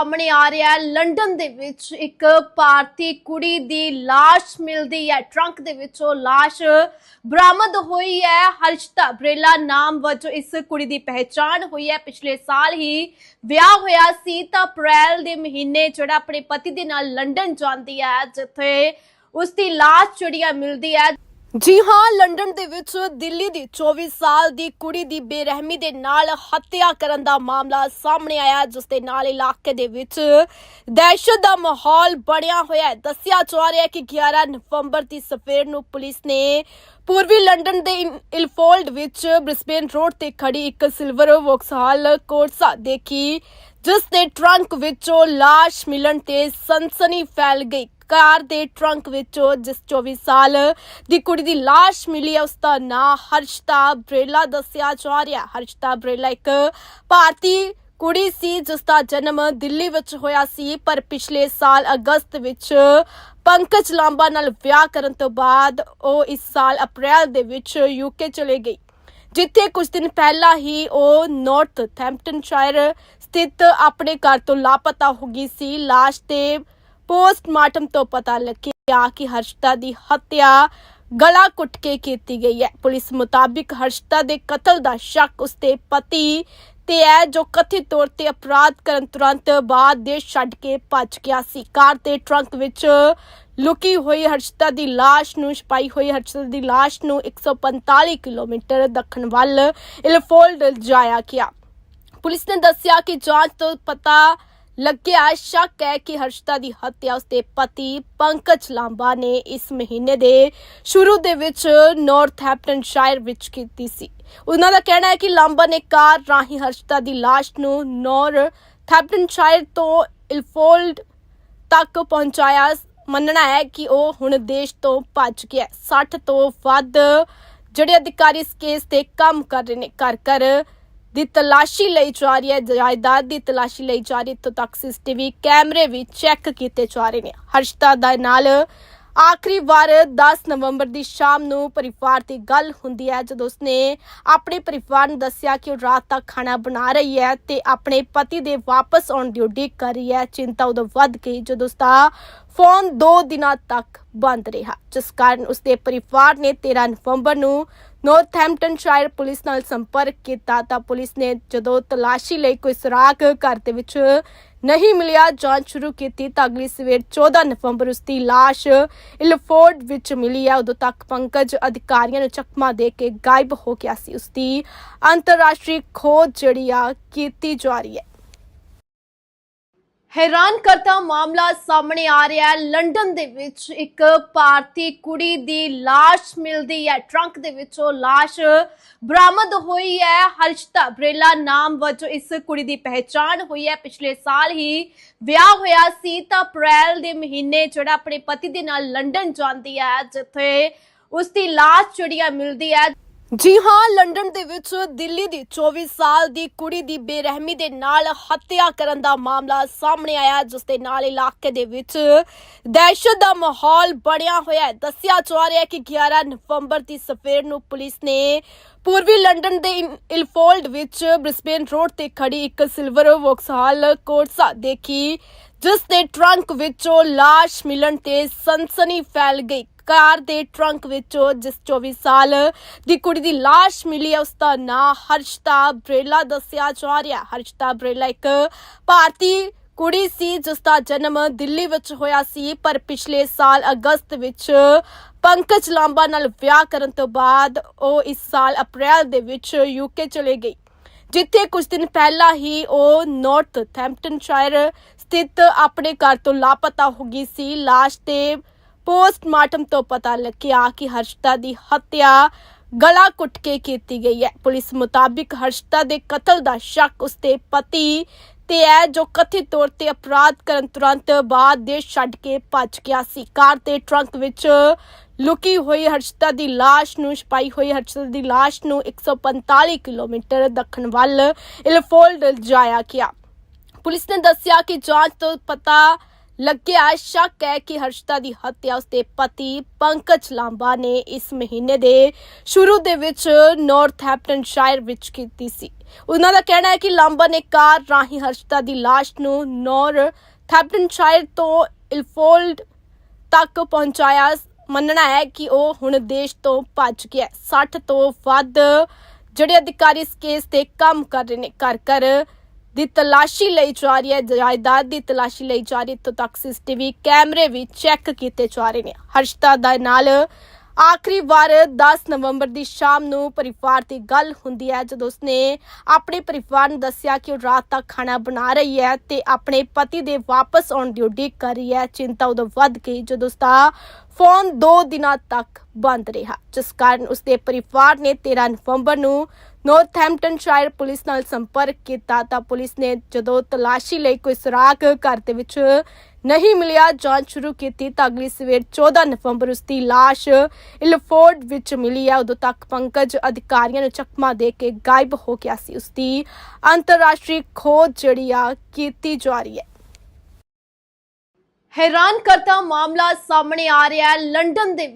ਸਾਹਮਣੇ ਆ ਰਿਹਾ ਹੈ ਲੰਡਨ ਦੇ ਵਿੱਚ ਇੱਕ ਭਾਰਤੀ ਕੁੜੀ ਦੀ লাশ ਮਿਲਦੀ ਹੈ ਟਰੰਕ ਦੇ ਵਿੱਚੋਂ লাশ ਬਰਾਮਦ ਹੋਈ ਹੈ ਹਰਸ਼ਤਾ ਬਰੇਲਾ ਨਾਮ ਵਜੋਂ ਇਸ ਕੁੜੀ ਦੀ ਪਹਿਚਾਣ ਹੋਈ ਹੈ ਪਿਛਲੇ ਸਾਲ ਹੀ ਵਿਆਹ ਹੋਇਆ ਸੀ ਤਾਂ ਅਪ੍ਰੈਲ ਦੇ ਮਹੀਨੇ ਜਿਹੜਾ ਆਪਣੇ ਪਤੀ ਦੇ ਨਾਲ ਲੰਡਨ ਜਾਂਦੀ ਹੈ ਜਿੱਥੇ ਉਸ ਦੀ লাশ ਜਿਹੜੀ ਹੈ ਮਿਲਦੀ ਹੈ ਜੀ ਹਾਂ, ਲੰਡਨ ਦੇ ਵਿੱਚ ਦਿੱਲੀ ਦੀ 24 ਸਾਲ ਦੀ ਕੁੜੀ ਦੀ ਬੇਰਹਿਮੀ ਦੇ ਨਾਲ ਹੱਤਿਆ ਕਰਨ ਦਾ ਮਾਮਲਾ ਸਾਹਮਣੇ ਆਇਆ, ਜਿਸ ਦੇ ਨਾਲ ਇਲਾਕੇ ਦੇ ਵਿੱਚ ਦਹਿਸ਼ਤ ਦਾ ਮਾਹੌਲ ਬਣਿਆ ਹੋਇਆ ਹੈ। ਦੱਸਿਆ ਜਾ ਰਿਹਾ ਹੈ ਕਿ 11 ਨਵੰਬਰ ਦੀ ਸਵੇਰ ਨੂੰ ਪੁਲਿਸ ਨੇ ਪੂਰਬੀ ਲੰਡਨ ਦੇ ਇਲਫੋਲਡ ਵਿੱਚ ਬ੍ਰਿਸਬੇਨ ਰੋਡ ਤੇ ਖੜੀ ਇੱਕ ਸਿਲਵਰ ਵੌਕਸਹਾਲ ਕੋਰਸਾ ਦੇਖੀ, ਜਿਸ ਦੇ ਟਰੰਕ ਵਿੱਚੋਂ লাশ ਮਿਲਣ ਤੇ ਸਨਸਨੀ ਫੈਲ ਗਈ। ਕਾਰ ਦੇ ਟਰੰਕ ਵਿੱਚੋਂ ਜਿਸ 24 ਸਾਲ ਦੀ ਕੁੜੀ ਦੀ লাশ ਮਿਲੀ ਹੈ, ਉਸ ਦਾ ਨਾਂ ਹਰਸ਼ਤਾ ਬਰੇਲਾ ਦੱਸਿਆ ਜਾ ਰਿਹਾ। ਹਰਸ਼ਤਾ ਬਰੇਲਾ ਇੱਕ ਭਾਰਤੀ ਕੁੜੀ ਸੀ, ਜਿਸ ਦਾ ਜਨਮ ਦਿੱਲੀ ਵਿੱਚ ਹੋਇਆ ਸੀ, ਪਰ ਪਿਛਲੇ ਸਾਲ ਅਗਸਤ ਵਿੱਚ ਪੰਕਜ ਲਾਂਬਾ ਨਾਲ ਵਿਆਹ ਕਰਨ ਤੋਂ ਬਾਅਦ ਉਹ ਇਸ ਸਾਲ ਅਪ੍ਰੈਲ ਦੇ ਵਿੱਚ ਯੂਕੇ ਚਲੇ ਗਈ। ਜਿੱਥੇ ਕੁਝ ਦਿਨ ਪਹਿਲਾਂ ਹੀ ਉਹ ਨਾਰਥ ਥੈਂਪਟਨਸ਼ਾਇਰ ਸਥਿਤ ਆਪਣੇ ਘਰ ਤੋਂ ਲਾਪਤਾ ਹੋ ਗਈ ਸੀ। ਲਾਸ਼ ਤੇ ਪੋਸਟਮਾਰਟਮ ਤੋਂ ਪਤਾ ਲੱਗਿਆ ਕਿ ਹਰਸ਼ਤਾ ਦੀ ਹੱਤਿਆ ਗਲਾ ਕੁੱਟ ਕੇ ਕੀਤੀ ਗਈ ਹੈ ਪੁਲਿਸ ਮੁਤਾਬਿਕ ਹਰਸ਼ਤਾ ਦੇ ਕਤਲ ਦਾ ਸ਼ੱਕ ਉਸਦੇ ਪਤੀ ਤੇ ਹੈ ਜੋ ਕਥਿਤ ਤੌਰ ਤੇ ਅਪਰਾਧ ਕਰਨ ਤੁਰੰਤ ਬਾਅਦ ਦੇਸ਼ ਛੱਡ ਕੇ ਭੱਜ ਗਿਆ ਸੀ ਕਾਰ ਦੇ ਟਰੰਕ ਵਿੱਚ ਲੁਕੀ ਹੋਈ ਹਰਸ਼ਤਾ ਦੀ লাশ ਨੂੰ ਛਪਾਈ ਹੋਈ ਹਰਸ਼ਤਾ ਦੀ লাশ ਨੂੰ 145 ਕਿਲੋਮੀਟਰ ਦੱਖਣ ਵੱਲ ਇਲਫੋਲਡ ਜਾਇਆ ਗਿਆ ਪੁਲਿਸ ਨੇ ਦੱਸਿਆ ਕਿ ਜਾਂਚ ਤੋਂ ਪਤਾ ਲੱਗਿਆ ਸ਼ੱਕ ਹੈ ਕਿ ਹਰਸ਼ਤਾ ਦੀ ਹੱਤਿਆ ਉਸਦੇ ਪਤੀ ਪੰਕਜ ਲਾਂਬਾ ਨੇ ਇਸ ਮਹੀਨੇ ਦੇ ਸ਼ੁਰੂ ਦੇ ਵਿੱਚ ਨਾਰਥਹੈਂਪਟਨਸ਼ਾਇਰ ਵਿੱਚ ਕੀਤੀ ਸੀ ਉਹਨਾਂ ਦਾ ਕਹਿਣਾ ਹੈ ਕਿ ਲਾਂਬਾ ਨੇ ਕਾਰ ਰਾਹੀਂ ਹਰਸ਼ਤਾ ਦੀ ਲਾਸ਼ ਨੂੰ ਨਾਰਥਹੈਂਪਟਨਸ਼ਾਇਰ ਤੋਂ ਇਲਫੋਲਡ ਤੱਕ ਪਹੁੰਚਾਇਆ ਮੰਨਣਾ ਹੈ ਕਿ ਉਹ ਹੁਣ ਦੇਸ਼ ਤੋਂ ਭੱਜ ਗਿਆ ਹੈ। 60 ਤੋਂ ਵੱਧ ਜਿਹੜੇ ਅਧਿਕਾਰੀ ਇਸ ਕੇਸ ਤੇ ਕੰਮ ਕਰ ਰਹੇ ਨੇ ਘਰ ਘਰ ਦੀ ਤਲਾਸ਼ੀ ਲਈ ਜਾ ਰਹੀ ਹੈ, ਜਾਇਦਾਦ ਦੀ ਤਲਾਸ਼ੀ ਲਈ ਜਾ ਰਹੀ ਹੈ। ਤੱਕ ਸੀਸੀਟੀਵੀ ਕੈਮਰੇ ਵੀ ਚੈੱਕ ਕੀਤੇ ਜਾ ਰਹੇ ਨੇ ਹਰਸ਼ਤਾ ਦਾ ਨਾਲ ਆਖਰੀ ਵਾਰ 10 ਨਵੰਬਰ ਦੀ ਸ਼ਾਮ ਨੂੰ ਪਰਿਵਾਰ ਦੀ ਗੱਲ ਹੁੰਦੀ ਹੈ, ਜਦੋਂ ਉਸਨੇ ਆਪਣੇ ਪਰਿਵਾਰ ਨੂੰ ਦੱਸਿਆ ਕਿ ਉਹ ਰਾਤ ਤੱਕ ਖਾਣਾ ਬਣਾ ਰਹੀ ਹੈ ਤੇ ਆਪਣੇ ਪਤੀ ਦੇ ਵਾਪਸ ਆਉਣ ਦੀ ਉਡੀਕ ਕਰ ਰਹੀ ਹੈ ਚਿੰਤਾ ਉਦੋਂ ਵੱਧ ਗਈ ਜਦੋਂ ਉਸਦਾ ਫੋਨ 2 ਦਿਨਾਂ ਤੱਕ ਬੰਦ ਰਿਹਾ, ਜਿਸ ਕਾਰਨ ਉਸਦੇ ਪਰਿਵਾਰ ਨੇ 13 ਨਵੰਬਰ ਨੂੰ ਨਾਰਥਹੈਂਪਟਨਸ਼ਾਇਰ ਪੁਲਿਸ ਨਾਲ ਸੰਪਰਕ ਕੀਤਾ ਤਾਂ ਪੁਲਿਸ ਨੇ ਜਦੋਂ ਤਲਾਸ਼ੀ ਲਈ ਕੋਈ ਸੁਰਾਗ ਘਰ ਦੇ ਵਿੱਚ ਨਹੀਂ ਮਿਲਿਆ, ਜਾਂਚ ਸ਼ੁਰੂ ਕੀਤੀ ਤਾਂ ਅਗਲੀ ਸਵੇਰ 14 ਨਵੰਬਰ ਉਸ ਦੀ লাশ ਇਲਫੋਰਡ ਵਿੱਚ ਮਿਲੀ ਹੈ। ਉਦੋਂ ਤੱਕ ਪੰਕਜ ਅਧਿਕਾਰੀਆਂ ਨੂੰ ਚਕਮਾ ਦੇ ਕੇ ਗਾਇਬ ਹੋ ਗਿਆ ਸੀ। ਉਸ ਦੀ ਅੰਤਰਰਾਸ਼ਟਰੀ ਖੋਜ ਜਿਹੜੀ ਆ ਕੀਤੀ ਜਾ ਰਹੀ ਹੈ। ਹੈਰਾਨ ਕਰਤਾ ਮਾਮਲਾ ਸਾਹਮਣੇ ਆ ਰਿਹਾ ਹੈ ਲੰਡਨ ਦੇ ਵਿੱਚ ਇੱਕ ਭਾਰਤੀ ਕੁੜੀ ਦੀ লাশ ਮਿਲਦੀ ਹੈ ਟਰੰਕ ਦੇ ਵਿੱਚੋਂ লাশ ਬਰਾਮਦ ਹੋਈ ਹੈ ਹਰਸ਼ਤਾ ਬਰੇਲਾ ਨਾਮ ਵਜੋਂ ਇਸ ਕੁੜੀ ਦੀ ਪਹਿਚਾਣ ਹੋਈ ਹੈ ਪਿਛਲੇ ਸਾਲ ਹੀ ਵਿਆਹ ਹੋਇਆ ਸੀ ਤਾਂ ਅਪ੍ਰੈਲ ਦੇ ਮਹੀਨੇ ਜਿਹੜਾ ਆਪਣੇ ਪਤੀ ਦੇ ਨਾਲ ਲੰਡਨ ਜਾਂਦੀ ਹੈ ਜਿੱਥੇ ਉਸ ਦੀ লাশ ਜਿਹੜੀ ਹੈ ਮਿਲਦੀ ਹੈ ਜੀ ਹਾਂ, ਲੰਡਨ ਦੇ ਵਿੱਚ ਦਿੱਲੀ ਦੀ 24 ਸਾਲ ਦੀ ਕੁੜੀ ਦੀ ਬੇਰਹਿਮੀ ਦੇ ਨਾਲ ਹੱਤਿਆ ਕਰਨ ਦਾ ਮਾਮਲਾ ਸਾਹਮਣੇ ਆਇਆ, ਜਿਸ ਦੇ ਨਾਲ ਇਲਾਕੇ ਦੇ ਵਿੱਚ ਦਹਿਸ਼ਤ ਦਾ ਮਾਹੌਲ ਬਣਿਆ ਹੋਇਆ ਹੈ। ਦੱਸਿਆ ਜਾ ਰਿਹਾ ਹੈ ਕਿ 11 ਨਵੰਬਰ ਦੀ ਸਵੇਰ ਨੂੰ ਪੁਲਿਸ ਨੇ ਪੂਰਬੀ ਲੰਡਨ ਦੇ ਇਲਫੋਲਡ ਵਿੱਚ ਬ੍ਰਿਸਬੇਨ ਰੋਡ ਤੇ ਖੜੀ ਇੱਕ ਸਿਲਵਰ ਵੋਕਸਹਾਲ ਕੋਰਸਾ ਦੇਖੀ, ਜਿਸ ਦੇ ਟਰੰਕ ਵਿੱਚੋਂ লাশ ਮਿਲਣ ਤੇ ਸਨਸਨੀ ਫੈਲ ਗਈ। ਕਾਰ ਦੇ ਟਰੰਕ ਵਿੱਚੋਂ ਜਿਸ 24 ਸਾਲ ਦੀ ਕੁੜੀ ਦੀ লাশ ਮਿਲੀ ਹੈ, ਉਸ ਦਾ ਨਾਂ ਹਰਸ਼ਤਾ ਬਰੇਲਾ ਦੱਸਿਆ ਜਾ ਰਿਹਾ ਹਰਸ਼ਤਾ ਬਰੇਲਾ ਇੱਕ ਭਾਰਤੀ ਕੁੜੀ ਸੀ, ਜਿਸ ਦਾ ਜਨਮ ਦਿੱਲੀ ਵਿੱਚ ਹੋਇਆ ਸੀ, ਪਰ ਪਿਛਲੇ ਸਾਲ ਅਗਸਤ ਵਿੱਚ ਪੰਕਜ ਲਾਂਬਾ ਨਾਲ ਵਿਆਹ ਕਰਨ ਤੋਂ ਬਾਅਦ ਉਹ ਇਸ ਸਾਲ ਅਪ੍ਰੈਲ ਦੇ ਵਿੱਚ ਯੂਕੇ ਚਲੇ ਗਈ, ਜਿੱਥੇ ਕੁਝ ਦਿਨ ਪਹਿਲਾਂ ਹੀ ਉਹ ਨਾਰਥ ਥੈਂਪਟਨਸ਼ਾਇਰ ਸਥਿਤ ਆਪਣੇ ਘਰ ਤੋਂ ਲਾਪਤਾ ਹੋ ਗਈ ਸੀ। ਲਾਸ਼ ਤੇ ਪੋਸਟਮਾਰਟਮ ਤੋਂ ਪਤਾ ਲੱਗਿਆ ਕਿ ਹਰਸ਼ਤਾ ਦੀ ਹੱਤਿਆ ਗਲਾ ਕੁੱਟ ਕੇ ਕੀਤੀ ਗਈ ਹੈ ਪੁਲਿਸ ਮੁਤਾਬਿਕ ਹਰਸ਼ਤਾ ਦੇ ਕਤਲ ਦਾ ਸ਼ੱਕ ਉਸਦੇ ਪਤੀ ਤੇ ਹੈ ਜੋ ਕਥਿਤ ਤੌਰ ਤੇ ਅਪਰਾਧ ਕਰਨ ਤੁਰੰਤ ਬਾਅਦ ਦੇਸ਼ ਛੱਡ ਕੇ ਭੱਜ ਗਿਆ ਸੀ ਕਾਰ ਦੇ ਟਰੰਕ ਵਿੱਚ ਲੁਕੀ ਹੋਈ ਹਰਸ਼ਤਾ ਦੀ লাশ ਨੂੰ ਛਪਾਈ ਹੋਈ ਹਰਸ਼ਤਾ ਦੀ লাশ ਨੂੰ 145 ਕਿਲੋਮੀਟਰ ਦੱਖਣ ਵੱਲ ਇਲਫੋਲਡ ਜਾਇਆ ਗਿਆ ਪੁਲਿਸ ਨੇ ਦੱਸਿਆ ਕਿ ਜਾਂਚ ਤੋਂ ਪਤਾ ਲੱਗਿਆ ਸ਼ੱਕ ਹੈ ਕਿ ਹਰਸ਼ਤਾ ਦੀ ਹੱਤਿਆ ਉਸਦੇ ਪਤੀ ਪੰਕਜ ਲਾਂਬਾ ਨੇ ਇਸ ਮਹੀਨੇ ਦੇ ਸ਼ੁਰੂ ਦੇ ਵਿੱਚ ਨਾਰਥਹੈਂਪਟਨਸ਼ਾਇਰ ਵਿੱਚ ਕੀਤੀ ਸੀ ਉਹਨਾਂ ਦਾ ਕਹਿਣਾ ਹੈ ਕਿ ਲਾਂਬਾ ਨੇ ਕਾਰ ਰਾਹੀਂ ਹਰਸ਼ਤਾ ਦੀ ਲਾਸ਼ ਨੂੰ ਨਾਰਥਹੈਂਪਟਨਸ਼ਾਇਰ ਤੋਂ ਇਲਫੋਲਡ ਤੱਕ ਪਹੁੰਚਾਇਆ ਮੰਨਣਾ ਹੈ ਕਿ ਉਹ ਹੁਣ ਦੇਸ਼ ਤੋਂ ਭੱਜ ਗਿਆ ਹੈ। 60 ਤੋਂ ਵੱਧ ਜਿਹੜੇ ਅਧਿਕਾਰੀ ਇਸ ਕੇਸ ਤੇ ਕੰਮ ਕਰ ਰਹੇ ਨੇ ਘਰ ਘਰ ਦੀ ਤਲਾਸ਼ੀ ਲਈ ਜਾ ਰਹੀ ਹੈ, ਜਾਇਦਾਦ ਦੀ ਤਲਾਸ਼ੀ ਲਈ ਜਾ ਰਹੀ ਹੈ। ਤੱਕ ਸੀਸੀਟੀਵੀ ਕੈਮਰੇ ਵੀ ਚੈੱਕ ਕੀਤੇ ਜਾ ਰਹੇ ਨੇ ਹਰਸ਼ਤਾ ਦਾ ਨਾਲ ਆਖਰੀ ਵਾਰ 10 ਨਵੰਬਰ ਦੀ ਸ਼ਾਮ ਨੂੰ ਪਰਿਵਾਰ ਦੀ ਗੱਲ ਹੁੰਦੀ ਹੈ, ਜਦੋਂ ਉਸਨੇ ਆਪਣੇ ਪਰਿਵਾਰ ਨੂੰ ਦੱਸਿਆ ਕਿ ਉਹ ਰਾਤ ਤੱਕ ਖਾਣਾ ਬਣਾ ਰਹੀ ਹੈ ਤੇ ਆਪਣੇ ਪਤੀ ਦੇ ਵਾਪਸ ਆਉਣ ਦੀ ਉਡੀਕ ਕਰ ਰਹੀ ਹੈ ਚਿੰਤਾ ਉਦੋਂ ਵੱਧ ਗਈ ਜਦੋਂ ਉਸਦਾ ਫੋਨ 2 ਦਿਨਾਂ ਤੱਕ ਬੰਦ ਰਿਹਾ ਜਿਸ ਕਾਰਨ ਉਸਦੇ ਪਰਿਵਾਰ ਨੇ 13 ਨਵੰਬਰ ਨੂੰ ਨਾਰਥਹੈਂਪਟਨਸ਼ਾਇਰ ਪੁਲਿਸ ਨਾਲ ਸੰਪਰਕ ਕੀਤਾ ਤਾਂ ਪੁਲਿਸ ਨੇ ਜਦੋਂ ਤਲਾਸ਼ੀ ਲਈ ਕੋਈ ਸੁਰਾਗ ਘਰ ਦੇ ਵਿੱਚ ਨਹੀਂ ਮਿਲਿਆ, ਜਾਂਚ ਸ਼ੁਰੂ ਕੀਤੀ ਤਾਂ ਅਗਲੀ ਸਵੇਰ 14 ਨਵੰਬਰ ਉਸ ਦੀ ਲਾਸ਼ ਇਲਫੋਰਡ ਵਿੱਚ ਮਿਲੀ ਹੈ। ਉਦੋਂ ਤੱਕ ਪੰਕਜ ਅਧਿਕਾਰੀਆਂ ਨੂੰ ਚਕਮਾ ਦੇ ਕੇ ਗਾਇਬ ਹੋ ਗਿਆ ਸੀ। ਉਸ ਦੀ ਅੰਤਰਰਾਸ਼ਟਰੀ ਖੋਜ ਜਿਹੜੀ ਆ, ਕੀਤੀ ਜਾ ਰਹੀ ਹੈ। ਹੈਰਾਨ ਕਰਤਾ ਮਾਮਲਾ ਸਾਹਮਣੇ ਆ ਰਿਹਾ ਹੈ। ਲੰਡਨ ਦੇ